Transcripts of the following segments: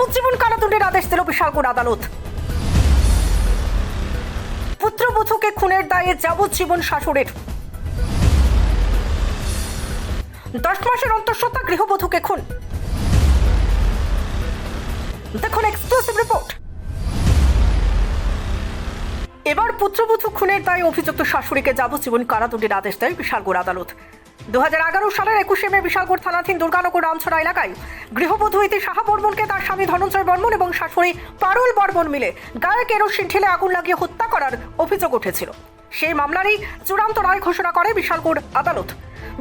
যাবজ্জীবন কারাদণ্ডের আদেশ দিল বিশালগড় আদালত। পুত্রবধূকে খুনের দায়ে যাবজ্জীবন শাশুড়ের দশ মাসের অন্তঃসত্ত্বা গৃহবধূকে খুন। দেখুন এক্সক্লুসিভ রিপোর্ট। এবার পুত্রবধূ খুনের দায়ে অভিযুক্ত শাশুড়িকে যাবজ্জীবন কারাদণ্ডের আদেশ দেয় বিশালগড় আদালত। দুহাজার এগারো সালের একুশে মে বিশালগড় থানাধীন দুর্গানগর রামছড়া এলাকায় গৃহবধূ ইতি সাহা বর্মনকে তার স্বামী ধনঞ্জয় বর্মন এবং শাশুড়ি পারুল বর্মন মিলে গায়ে কেরোসিন ঠেলে আগুন লাগিয়ে হত্যা করার অভিযোগ উঠেছিল। সেই মামলারই চূড়ান্ত রায় ঘোষণা করে বিশালগড় আদালত।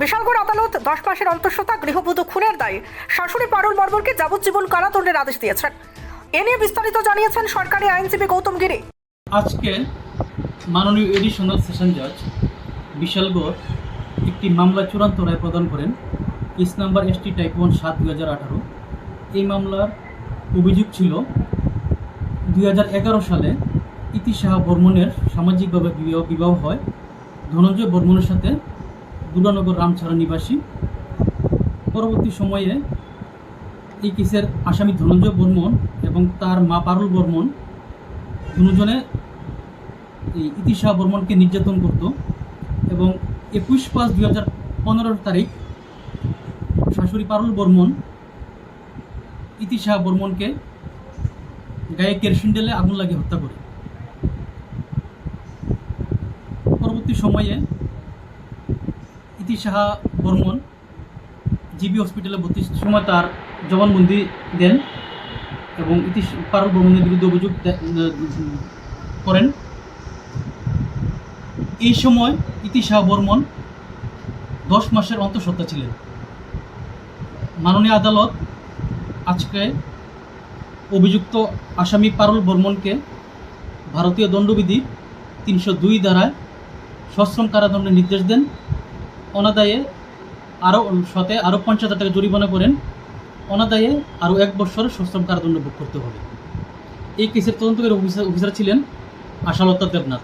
বিশালগড় আদালত দশ মাসের অন্তঃসত্ত্বা গৃহবধূ খুনের দায়ে শাশুড়ি পারুল বর্মনকে যাবজ্জীবন কারাদণ্ডের আদেশ দিয়েছেন। এ নিয়ে বিস্তারিত জানিয়েছেন সরকারি আইনজীবী গৌতম গিরি। আজকে মাননীয় এডিশনাল সেশন জাজ, বিশালগড় একটি মামলা চূড়ান্ত রায় প্রদান করেন case number ST type one সাত দুই হাজার আঠারো। এই মামলার অভিযোগ ছিল দুই হাজার এগারো সালে ইতি সাহা বর্মনের সামাজিকভাবে বিবাহ বিবাহ হয়। ধনঞ্জয় বর্মনের সাথে দুর্গানগর রামছাড়া নিবাসী। পরবর্তী সময়ে এই কেসের আসামি ধনঞ্জয় বর্মন এবং তার মা পারুল বর্মন দুজনে এই ইতিশা বর্মনকে নির্যাতন করত এবং একুশ পাঁচ দুই হাজার পনেরো তারিখ শাশুড়ি পারুল বর্মন, ইতিশা বর্মনকে গায়ে কেরোসিন ঢেলে আগুন লাগিয়ে হত্যা করে। পরবর্তী সময়ে ইতিশাহা বর্মন জিবি হসপিটালে ভর্তির সময় তার জবানবন্দি দেন এবং ইতিশ পারুল বর্মনের বিরুদ্ধে অভিযোগ করেন। এই সময় ইতিশাহ বর্মন দশ মাসের অন্তঃসত্ত্বা ছিলেন। মাননীয় আদালত আজকে অভিযুক্ত আসামি পারুল বর্মনকে ভারতীয় দণ্ডবিধি তিনশো দুই ধারায় সশ্রম কারাদণ্ডের নির্দেশ দেন। অনাদায়ে আরও শতে আরও পঞ্চাশ হাজার টাকা জরিমানা করেন। অনাদায়ে আরও এক বছরের সশ্রম কারাদণ্ড ভোগ করতে হবে। এই কেসের তদন্তকারী অফিসার অফিসার ছিলেন Ashalata Debnath.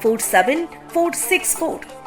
47464